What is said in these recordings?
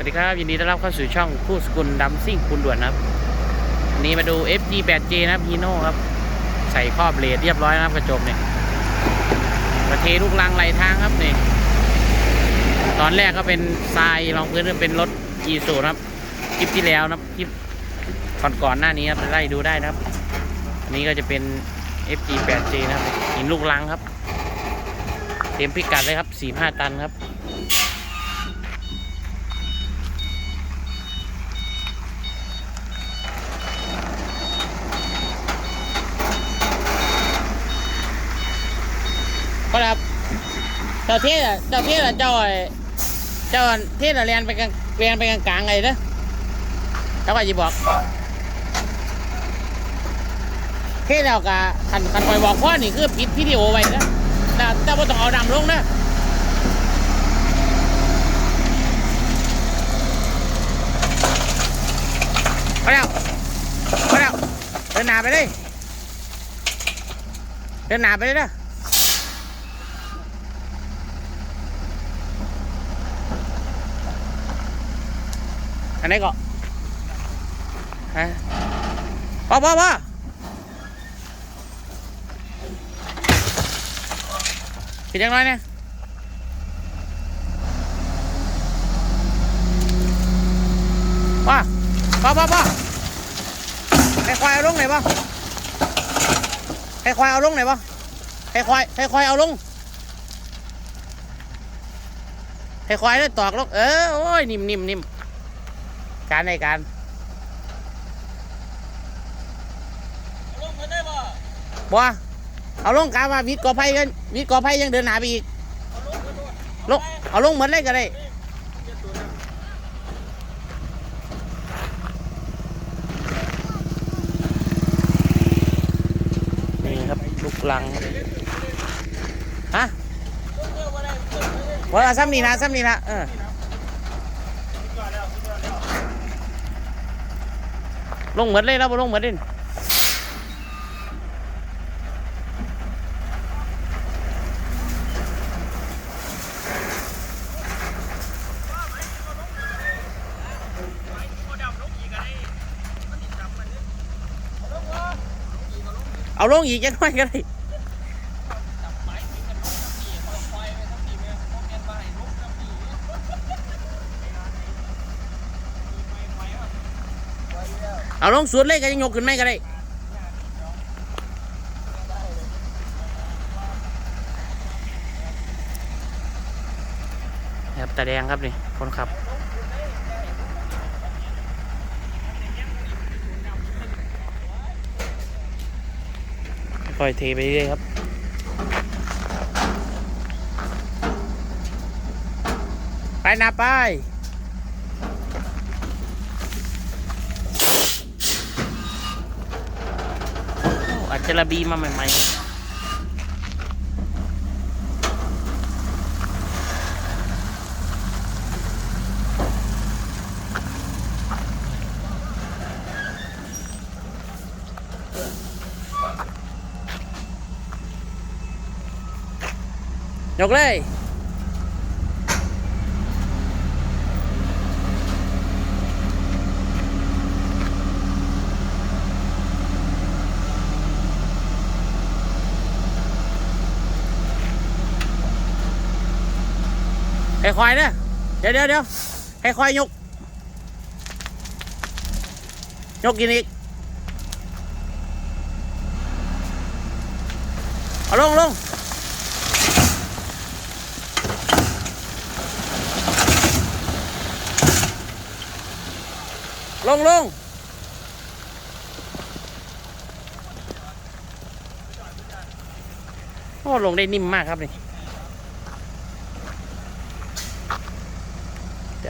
วัสดีครับยินดีต้อนรับเข้าสู่ช่องคู่สกุลดัมซิ่งคุณด่วนครับวันนี้มาดู FG 8J นะครับฮีโน่ครับ ใส่ครอบเลดเรียบร้อยนะครับกระจกเนี่ยมาเทลูกลังไหลทางครับนี่ตอนแรกก็เป็นทรายรองพื้นเป็นรถอีซูนะครับคลิปที่แล้วนะครับคลิปก่อนๆหน้านี้ครับไล่ดูได้นะครับ อันนี้ก็จะเป็น FG 8J นะครับหินลูกลังครับ เต็มพิกัดเลยครับ 45 ตันครับ ครับเจ้าเทศเจ้าเทศอะเจ้าไอ้เจ้าเทศอะเรียนไปกลางเรียนไปกลางกลางๆไงเด้อเจ้าก็จะบอกเทศแล้วกะคันคันคอยบอกพ่อนี่คือปิดวิดีโอไว้นะแต่แต่ว่าต้องเอาดำลงนะไปแล้วไปแล้วเดินหน้าไปเลยเดินหน้าไปเลยนะ อันไหนก็ฮะพ่อพ่อพ่อปิดยังไงเนี่ยพ่อพ่อพ่อพ่อให้ควายเอาลงไหนอยบ่ให้ควายเอาลงไหนอยบ่ให้ควายให้ควายเอาลงให้ควายได้ตอกลงเออโอ้ยนิ่มนิ่มนิ่ม การในการบัวเอาลงกามาวิทย์กอไผ่กันวิทย์กอไผ่ยังเดินหนาไปอีกลงเอาลงเหมือนเลยก็ได้นี่ครับลูกลังฮะว่าซ้ำนี่นะซ้ำนี่นะเออ ลงเหมือนเลยแล้วบ่ลงเหมือนเด่นเอาลงอีกยังไงก็ได้ ลงสุดเลยก็ยังยกขึ้นไม่ก็ได้ครับตาแดงครับนี่คนขับค่อยเทไปเรื่อยครับไปนะไป โอ้อั จฉรบีมาใหม่ๆยกเลย ควายเด้อเดี๋ยวเดี๋ยวเดี๋ยวให้ควายยก ยกกินอีก เอาลงลงลงลงโอ้ลงได้นิ่มมากครับนี่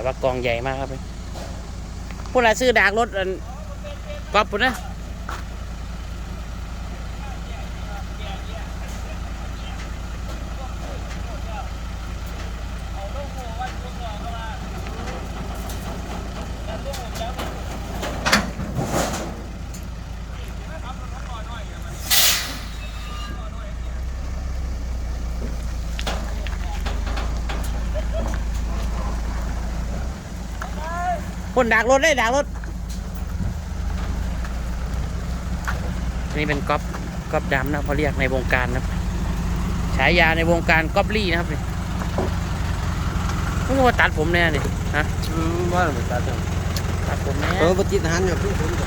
แต่ว่ากองใหญ่มากครับพวกเราซื้อดากรถอันกอบปุ่นนะ คนดักรถได้ดักรถ นี่เป็นก๊อปก๊อปดำนะเขาเรียกในวงการนะครับฉายาในวงการก๊อปลี่นะครับนี่มึงว่าตัดผมแน่นี่ฮะอืมว่าเหมือนกันตัดผมแน่เออปฏิทหารอยู่ที่ผมจะ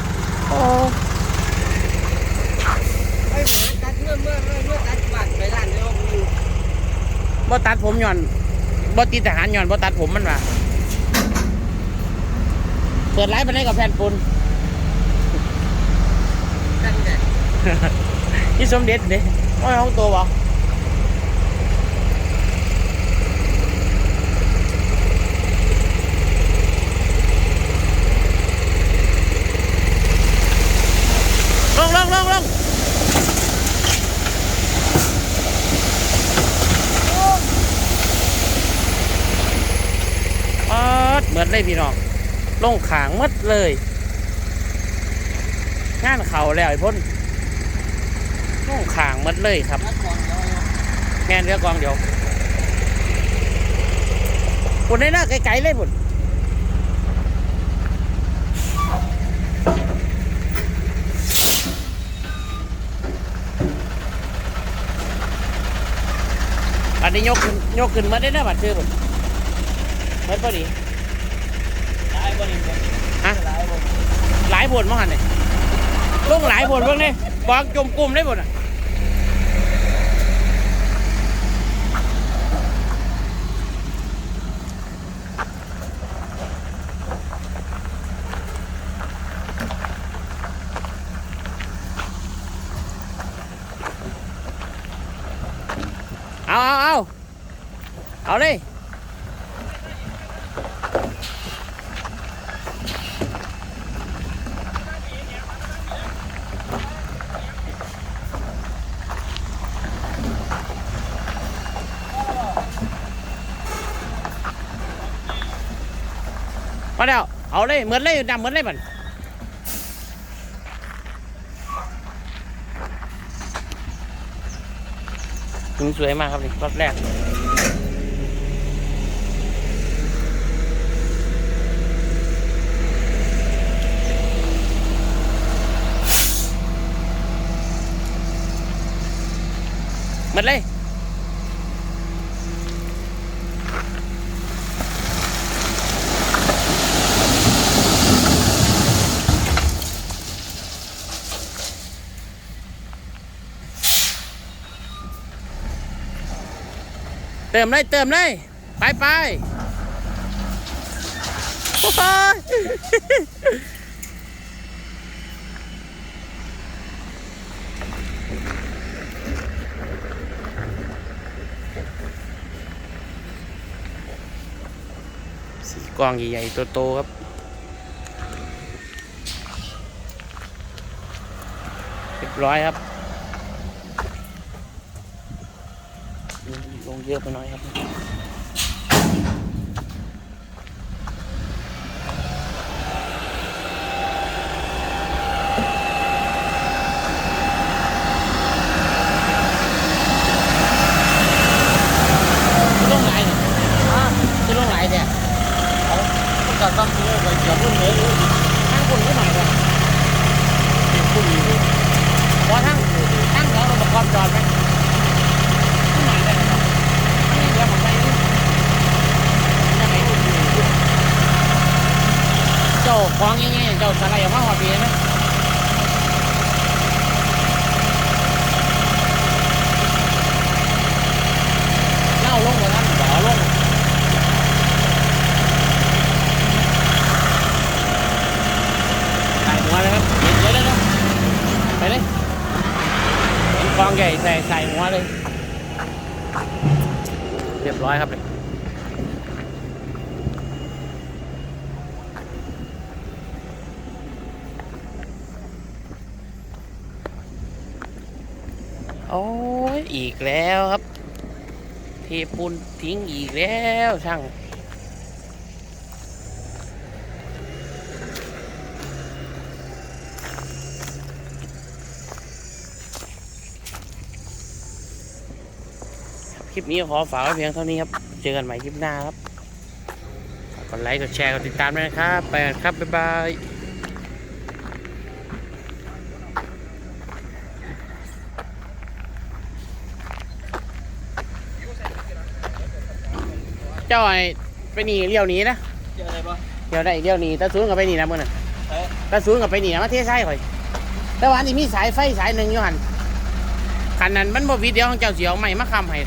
โอ้ไปหาตัดเมื่อเมื่อเมื่อเมื่อตัดบ้านไปร้านเดียวอยู่บ่ตัดผมหย่อนบ่ติดทหารหย่อนบ่ตัดผมมันว่ะ เปิดไลฟ์ไปได้กับแผ่นปูนกันแหละนี่สมเด็จเด้โอ้ยห้องตัวบ่ลงลงลงลงออดเหมือนเลยพี่น้อง ลงขางมัดเลย งานเขาแล้วไอ้พ่นลงขางมัดเลยครับแม่นเรือกองเดี๋ยวปุ่นได้หน้าไกลๆเลยปุ่นอันนี้ยกขึ้นยกขึ้นมาได้หน้าบัดชื่อปุ่นเมื่อพอดี หลายบริบทฮะ หลายบริบทหลายบนมั้งหันเนี่ยลงหลายบนเบ้างเนี่บางจมกลุ่มได้บนอะเอาเอาเอาเอาเลย มาแล้วเอาเลยเหมือนเลยดำเหมือนเลยมันถึงสวยมากครับนี่รอบแรกหมดเลย เติมเลยเติมเลยไปไปโอ้ยสีกวางใหญ่ๆโตๆครับเรียบร้อยครับ ล งเยอะไปหน่อยครับจะลงไหนเนี่ยอะจะลงไหนเนี่ยต้องการตั้งตัวไว้เกี่ยวกับเรื่องนี้ทั้งคนก็หน่อยเลยผู้มีพอทั้งทั้งของเราประกอบจอดไหมขึ้นหน่อยได้ไหมครับอันนี้เดี๋ยวผมไปนี่ยังไงเจ้า ของยังไงเจ้าสไลด์ออกมาหัวปีไหมเล่าลงกว่านั้นบ่อลงใส่หัวเลยครับเห็นเลยนะครับไปเลยเห็นกองใหญ่ใส่ใส่หัวเลย เรียบร้อยครับเลย โอ้ยอีกแล้วครับ เทปูนทิ้งอีกแล้วช่างคลิปนี้ขอฝากไว้เพียงเท่านี้ครับ เจอกันใหม่คลิปหน้าครับ กดกดไลค์ กดแชร์ กดติดตามด้วยนะครับ ไปกันครับ บ๊ายบาย จ้าไอ้ไปหนีเลี้ยวหนีนะเจออะไรปะเลี้ยวได้เลี้ยวหนีตาซูนกับไปหนีนะมึงน่ะเอ๊ะตาซูนกับไปหนีนะมาเทใส่ข่อย แต่ว่าอันนี้มีสายไฟสายหนึ่งอยู่หันคันนั้นมันบ่วิดเดียวของเจ้าเสียวใหม่มาคำให้